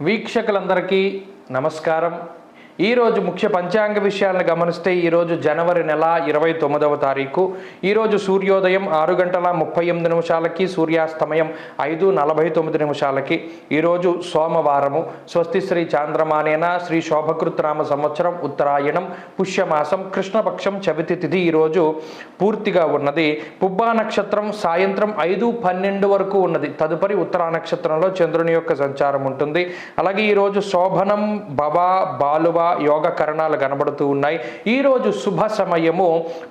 వీక్షకులందరికీ నమస్కారం. ఈరోజు ముఖ్య పంచాంగ విషయాలను గమనిస్తే ఈరోజు జనవరి నెల ఇరవై తొమ్మిదవ తారీఖు. ఈరోజు సూర్యోదయం ఆరు గంటల ముప్పై ఎనిమిది నిమిషాలకి సూర్యాస్తమయం ఐదు నలభై తొమ్మిది నిమిషాలకి. ఈరోజు సోమవారము. స్వస్తి శ్రీ చాంద్రమానేన శ్రీ శోభకృత్రామ సంవత్సరం ఉత్తరాయణం పుష్యమాసం కృష్ణపక్షం చవితి తిథి ఈరోజు పూర్తిగా ఉన్నది. పుబ్బా నక్షత్రం సాయంత్రం ఐదు పన్నెండు వరకు ఉన్నది. తదుపరి ఉత్తరా నక్షత్రంలో చంద్రుని యొక్క సంచారం ఉంటుంది. అలాగే ఈరోజు శోభనం భవ బాలువ యోగ కరణాలు కనబడుతూ ఉన్నాయి. ఈరోజు శుభ సమయము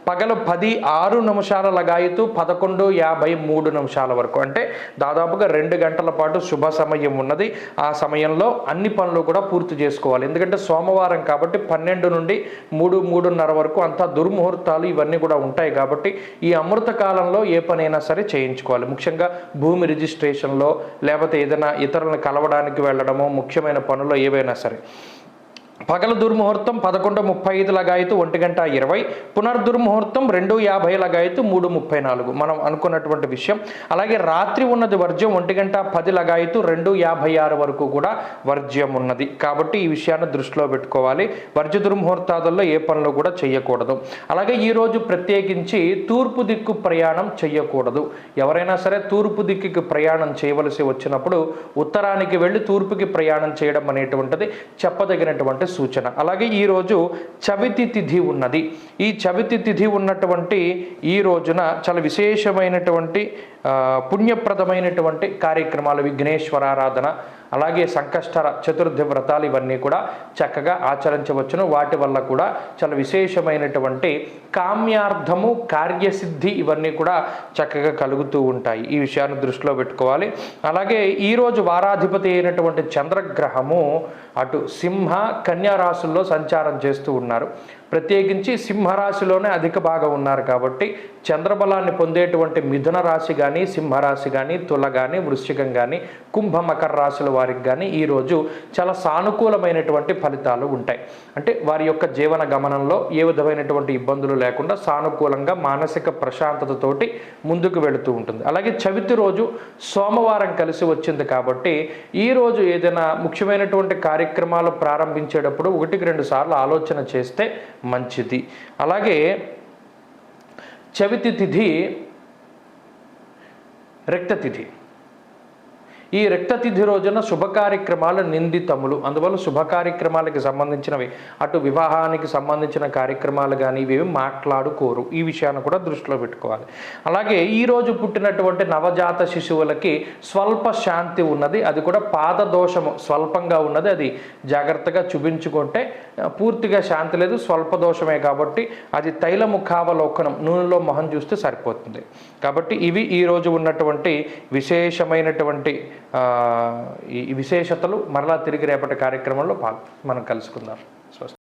పగలు పది ఆరు నిమిషాల లగాయతు పదకొండు యాభై మూడు నిమిషాల వరకు. అంటే దాదాపుగా రెండు గంటల పాటు శుభ సమయం ఉన్నది. ఆ సమయంలో అన్ని పనులు కూడా పూర్తి చేసుకోవాలి. ఎందుకంటే సోమవారం కాబట్టి పన్నెండు నుండి మూడు మూడున్నర వరకు అంతా దుర్ముహూర్తాలు ఇవన్నీ కూడా ఉంటాయి కాబట్టి ఈ అమృత కాలంలో ఏ పనైనా సరే చేయించుకోవాలి. ముఖ్యంగా భూమి రిజిస్ట్రేషన్లో లేకపోతే ఏదైనా ఇతరులను కలవడానికి వెళ్ళడము ముఖ్యమైన పనులు ఏవైనా సరే. పగల దుర్ముహూర్తం పదకొండు ముప్పై ఐదు లగాయతు ఒంటి గంట ఇరవై పునర్దుర్ముహూర్తం రెండు యాభై లగాయతు మూడు ముప్పై నాలుగు. మనం అనుకున్నటువంటి విషయం. అలాగే రాత్రి ఉన్నది వర్జ్యం ఒంటి గంట పది లగాయతు రెండు యాభై ఆరు వరకు కూడా వర్జ్యం ఉన్నది. కాబట్టి ఈ విషయాన్ని దృష్టిలో పెట్టుకోవాలి. వర్జ్య దుర్ముహూర్తాదుల్లో ఏ పనులు కూడా చేయకూడదు అలాగే ఈరోజు ప్రత్యేకించి తూర్పు దిక్కు ప్రయాణం చేయకూడదు ఎవరైనా సరే తూర్పు దిక్కుకి ప్రయాణం చేయవలసి వచ్చినప్పుడు ఉత్తరానికి వెళ్ళి తూర్పుకి ప్రయాణం చేయడం అనేటువంటిది చెప్పదగినటువంటి సూచన. అలాగే ఈరోజు చవితి తిథి ఉన్నది. ఈ చవితి తిథి ఉన్నటువంటి ఈ రోజున చాలా విశేషమైనటువంటి పుణ్యప్రదమైనటువంటి కార్యక్రమాలు విఘ్నేశ్వరారాధన అలాగే సంకష్టర చతుర్థి వ్రతాలు ఇవన్నీ కూడా చక్కగా ఆచరించవచ్చును. వాటి వల్ల కూడా చాలా విశేషమైనటువంటి కామ్యార్థము కార్యసిద్ధి ఇవన్నీ కూడా చక్కగా కలుగుతూ ఉంటాయి. ఈ విషయాన్ని దృష్టిలో పెట్టుకోవాలి. అలాగే ఈరోజు వారాధిపతి అయినటువంటి చంద్రగ్రహము అటు సింహ కన్యా రాశుల్లో సంచారం చేస్తూ ఉన్నారు. ప్రత్యేకించి సింహరాశిలోనే అధిక భాగం ఉన్నారు కాబట్టి చంద్రబలాన్ని పొందేటువంటి మిథున రాశి కానీ సింహరాశి కానీ తుల కానీ వృశ్చికం కానీ కుంభ మకర రాశుల వారికి కానీ ఈరోజు చాలా సానుకూలమైనటువంటి ఫలితాలు ఉంటాయి. అంటే వారి యొక్క జీవన గమనంలో ఏ విధమైనటువంటి ఇబ్బందులు లేకుండా సానుకూలంగా మానసిక ప్రశాంతతతోటి ముందుకు వెళుతూ ఉంటుంది. అలాగే చవితి రోజు సోమవారం కలిసి వచ్చింది కాబట్టి ఈ రోజు ఏదైనా ముఖ్యమైనటువంటి కార్యక్రమాలు ప్రారంభించేటప్పుడు ఒకటికి రెండు సార్లు ఆలోచన చేస్తే మంచిది. అలాగే చవితి తిథి రిక్తతిథి ఈ రిక్తతిథి రోజున శుభ కార్యక్రమాలు నిందితములు. అందువల్ల శుభ కార్యక్రమాలకి సంబంధించినవి అటు వివాహానికి సంబంధించిన కార్యక్రమాలు కానీ ఇవి మాట్లాడుకోరు. ఈ విషయాన్ని కూడా దృష్టిలో పెట్టుకోవాలి. అలాగే ఈరోజు పుట్టినటువంటి నవజాత శిశువులకి స్వల్ప శాంతి ఉన్నది. అది కూడా పాదదోషము స్వల్పంగా ఉన్నది. అది జాగ్రత్తగా చూపించుకుంటే పూర్తిగా శాంతి లేదు స్వల్ప దోషమే కాబట్టి అది తైలముఖావలోకనం నూనెలో మొహం చూస్తే సరిపోతుంది. కాబట్టి ఇవి ఈరోజు ఉన్నటువంటి విశేషమైనటువంటి ఈ విశేషతలు మరలా తిరిగి రేపటి కార్యక్రమంలో మనం కలుసుకుందాం.